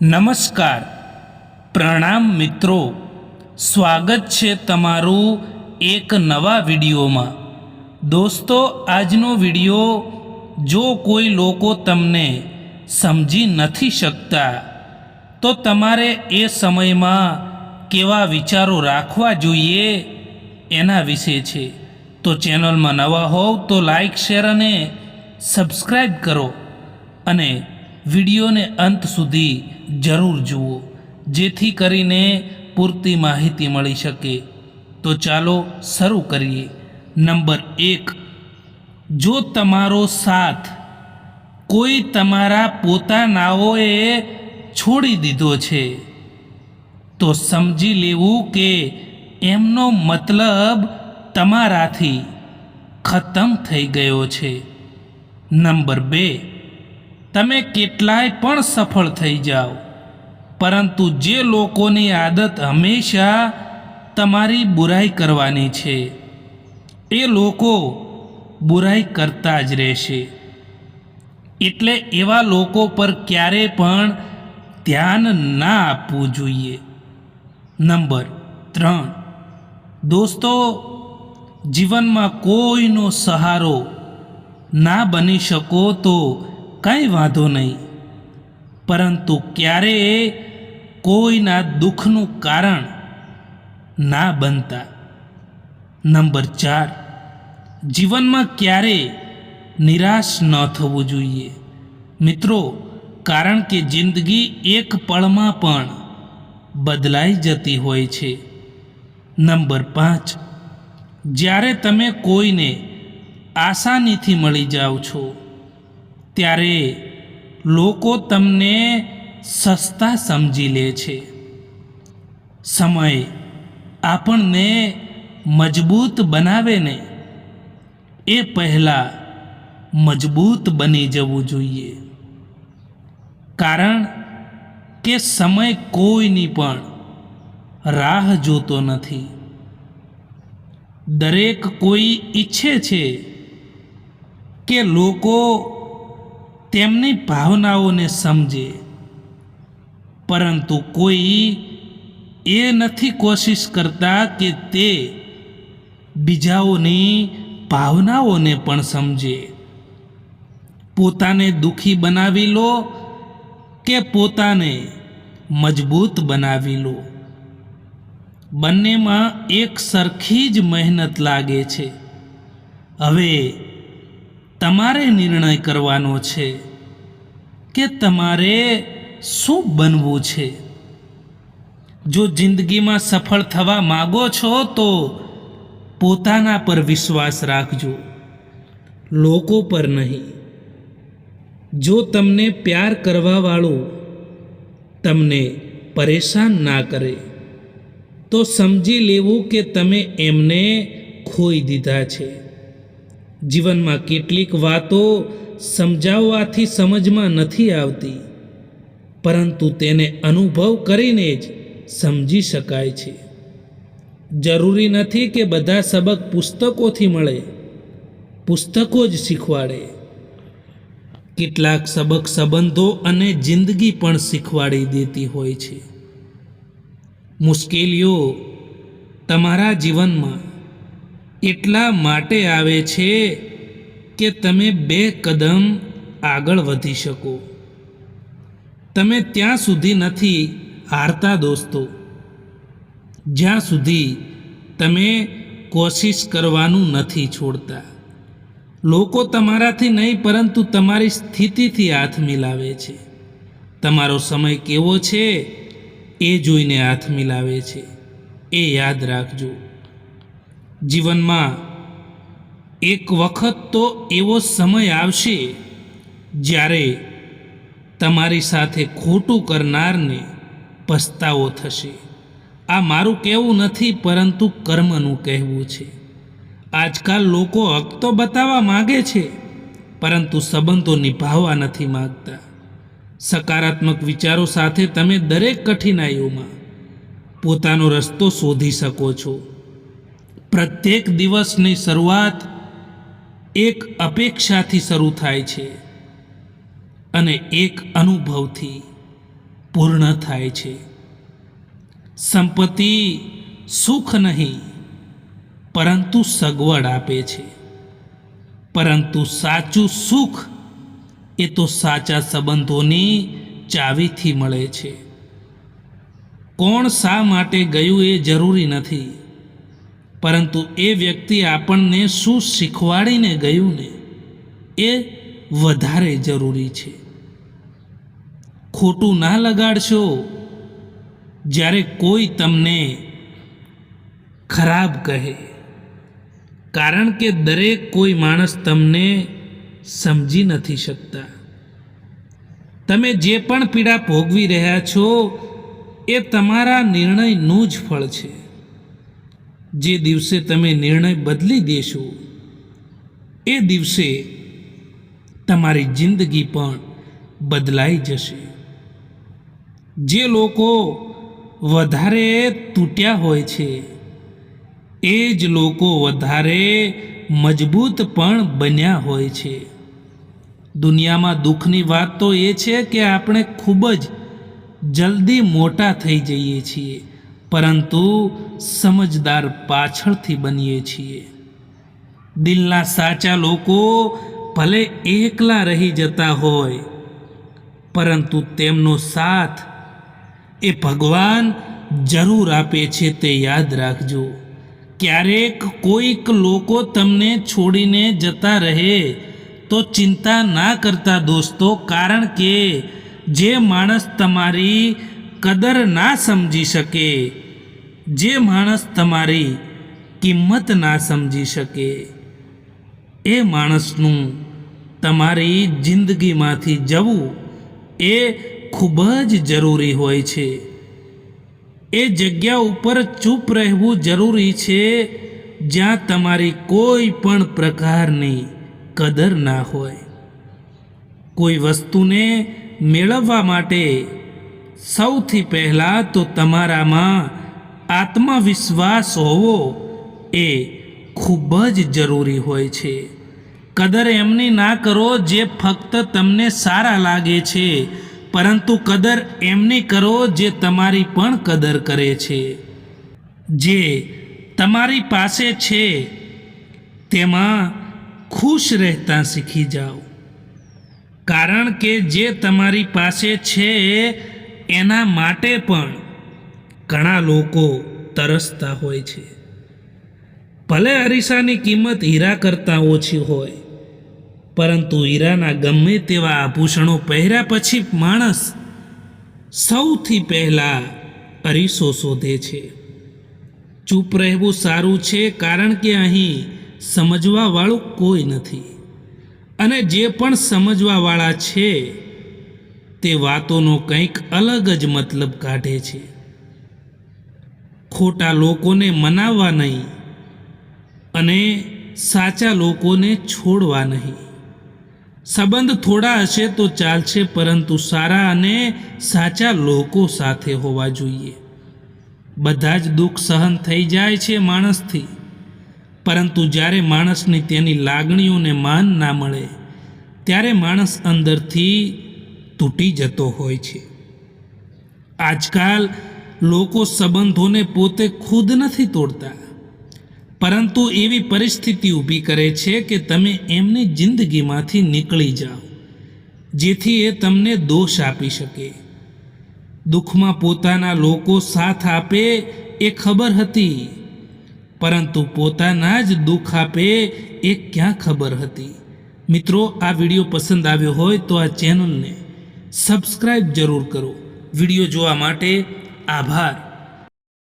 નમસ્કાર. પ્રણામ મિત્રો. સ્વાગત છે તમારું એક નવા વિડીયોમાં. દોસ્તો, આજનો વીડિયો જો કોઈ લોકો તમને સમજી નથી શકતા, તો તમારે એ સમયમાં કેવા વિચારો રાખવા જોઈએ એના વિશે છે. તો ચેનલમાં નવા હોવ તો લાઈક, શેર અને સબસ્ક્રાઈબ કરો. અને વિડીયોને અંત સુધી જરૂર જુઓ, જેથી કરીને પૂરતી માહિતી મળી શકે. તો ચાલો શરૂ કરીએ. નંબર એક, જો તમારો સાથ કોઈ તમારા પોતાનાઓએ છોડી દીધો છે, તો સમજી લેવું કે એમનો મતલબ તમારાથી ખતમ થઈ ગયો છે. નંબર બે તમે કેટલાય પણ સફળ થઈ જાઓ. પરંતુ જે લોકોની આદત હંમેશા તમારી બુરાઈ કરવાની છે, એ લોકો બુરાઈ કરતા જ રહેશે. એટલે એવા લોકો પર ક્યારે પણ ધ્યાન ના આપવું જોઈએ. નંબર ત્રણ. દોસ્તો, જીવનમાં કોઈનો સહારો ના બની શકો તો કંઈ વાંધો નહીં. પરંતુ ક્યારેય કોઈના દુઃખનું કારણ ના બનતા. નંબર ચાર, જીવનમાં ક્યારેય નિરાશ ન થવું જોઈએ. મિત્રો, કારણ કે જિંદગી એક પળમાં પણ બદલાઈ જતી હોય છે. નંબર પાંચ, જ્યારે તમે કોઈને આસાનીથી મળી જાઓ છો ત્યારે લોકો તમને સસ્તા સમજી લે છે. સમય આપણને મજબૂત બનાવે ને, એ પહેલાં મજબૂત બની જવું જોઈએ. કારણ કે સમય કોઈની પણ રાહ જોતો નથી. દરેક કોઈ ઈચ્છે છે કે લોકો તેમની ભાવનાઓને સમજે. પરંતુ કોઈ એ નથી કોશિશ કરતા કે તે બીજાઓની ભાવનાઓને પણ સમજે. પોતાને દુઃખી બનાવી લો કે પોતાને મજબૂત બનાવી લો. બંનેમાં એક સરખી જ મહેનત લાગે છે. હવે તમારે નિર્ણય કરવાનો છે કે તમારે શું બનવું છે? જો જિંદગીમાં સફળ થવા માગો છો તો પોતાના પર વિશ્વાસ રાખજો. લોકો પર નહીં. જો તમને પ્યાર કરવાવાળું તમને પરેશાન ના કરે, તો સમજી લેવું કે તમે એમને ખોઈ દીધા છે. જીવનમાં કેટલીક વાતો સમજાવવાથી સમજમાં નથી આવતી, પરંતુ તેને અનુભવ કરીને જ સમજી શકાય છે. જરૂરી નથી કે બધા સબક પુસ્તકોથી મળે, પુસ્તકો જ શીખવાડે. કેટલાક સબક સંબંધો અને જિંદગી પણ શીખવાડી દેતી હોય છે. મુશ્કેલીઓ તમારા જીવનમાં એટલા માટે આવે છે કે તમે બે કદમ આગળ વધી શકો. તમે ત્યાં સુધી નથી હારતા દોસ્તો. જ્યાં સુધી તમે કોશિશ કરવાનું નથી છોડતા. લોકો તમારાથી નહીં, પરંતુ તમારી સ્થિતિથી હાથ મિલાવે છે. તમારો સમય કેવો છે એ જોઈને હાથ મિલાવે છે. એ યાદ રાખજો. જીવનમાં એક વખત તો એવો સમય આવશે જ્યારે તમારી સાથે ખોટું કરનારને પસ્તાવો થશે. આ મારું કહેવું નથી, પરંતુ કર્મનું કહેવું છે. આજકાલ લોકો હક તો બતાવવા માગે છે, પરંતુ સંબંધો નિભાવવા નથી માગતા. સકારાત્મક વિચારો સાથે તમે દરેક કઠિનાઈઓમાં પોતાનો રસ્તો શોધી શકો છો. પ્રત્યેક દિવસની શરૂઆત એક અપેક્ષાથી શરૂ થાય છે અને એક અનુભવથી પૂર્ણ થાય છે. સંપત્તિ સુખ નહીં, પરંતુ સગવડ આપે છે. પરંતુ સાચું સુખ એ તો સાચા સંબંધોની ચાવીથી મળે છે. કોણ શા માટે ગયું એ જરૂરી નથી. પરંતુ એ વ્યક્તિ આપણને શું શીખવાડીને ગયું ને એ વધારે જરૂરી છે. ખોટું ના લગાડશો જ્યારે કોઈ તમને ખરાબ કહે. કારણ કે દરેક કોઈ માણસ તમને સમજી નથી શકતા. તમે જે પણ પીડા ભોગવી રહ્યા છો એ તમારા નિર્ણયનું જ ફળ છે. જે દિવસે તમે નિર્ણય બદલી દેશો, એ દિવસે તમારી જિંદગી પણ બદલાઈ જશે. જે લોકો વધારે તૂટ્યા હોય છે, એ જ લોકો વધારે મજબૂત પણ બન્યા હોય છે. દુનિયામાં દુઃખની વાત તો એ છે કે આપણે ખૂબ જ જલ્દી મોટા થઈ જઈએ છીએ. પરંતુ સમજદાર પાછળથી બનીએ છીએ. દિલના સાચા લોકો ભલે એકલા રહી જતા હોય, પરંતુ તેમનો સાથ એ ભગવાન જરૂર આપે છે તે યાદ રાખજો. ક્યારેક કોઈક લોકો તમને છોડીને જતા રહે તો ચિંતા ના કરતા દોસ્તો, કારણ કે જે માણસ તમારી કદર ના સમજી શકે જે માણસ તમારી કિંમત ના સમજી શકે, એ માણસનું તમારી જિંદગીમાંથી જવું એ ખૂબ જ જરૂરી હોય છે. એ જગ્યા ઉપર ચૂપ રહેવું જરૂરી છે, જ્યાં તમારી કોઈ પણ પ્રકારની કદર ના હોય. કોઈ વસ્તુને મેળવવા માટે સૌથી પહેલાં તો તમારામાં આત્મવિશ્વાસ હોવો એ ખૂબ જ જરૂરી હોય છે. કદર એમની ના કરો જે ફક્ત તમને સારા લાગે છે, પરંતુ કદર એમની કરો જે તમારી પણ કદર કરે છે. જે તમારી પાસે છે, તેમાં ખુશ રહેતા શીખી જાઓ. કારણ કે જે તમારી પાસે છે, એના માટે પણ ઘણા લોકો તરસતા હોય છે. ભલે અરીસાની કિંમત હીરા કરતાં ઓછી હોય, પરંતુ હીરાના ગમે તેવા આભૂષણો પહેર્યા પછી માણસ સૌથી પહેલાં અરીસો શોધે છે. ચૂપ રહેવું સારું છે કારણ કે અહીં સમજવાવાળું કોઈ નથી. અને જે પણ સમજવાવાળા છે, તે વાતોનો કંઈક અલગ જ મતલબ કાઢે છે. ખોટા લોકોને મનાવવા નહીં અને સાચા લોકોને છોડવા નહીં. સંબંધ થોડા હશે તો ચાલશે, પરંતુ સારા અને સાચા લોકો સાથે હોવા જોઈએ. બધા જ દુઃખ સહન થઈ જાય છે માણસથી, પરંતુ જ્યારે માણસની તેની લાગણીઓને માન ના મળે, ત્યારે માણસ અંદરથી તૂટી જતો હોય છે. આજકાલ લોકો સંબંધોને પોતે ખુદ નથી તોડતા. પરંતુ એવી પરિસ્થિતિ ઊભી કરે છે કે તમે એમની જિંદગીમાંથી નીકળી જાઓ, જેથી એ તમને દોષ આપી શકે. દુઃખમાં પોતાના લોકો સાથ આપે એ ખબર હતી, પરંતુ પોતાના જ દુઃખ આપે એ ક્યાં ખબર હતી? મિત્રો, આ વીડિયો પસંદ આવ્યો હોય તો આ ચેનલને સબસ્ક્રાઈબ જરૂર કરો. વીડિયો જોવા માટે આભાર.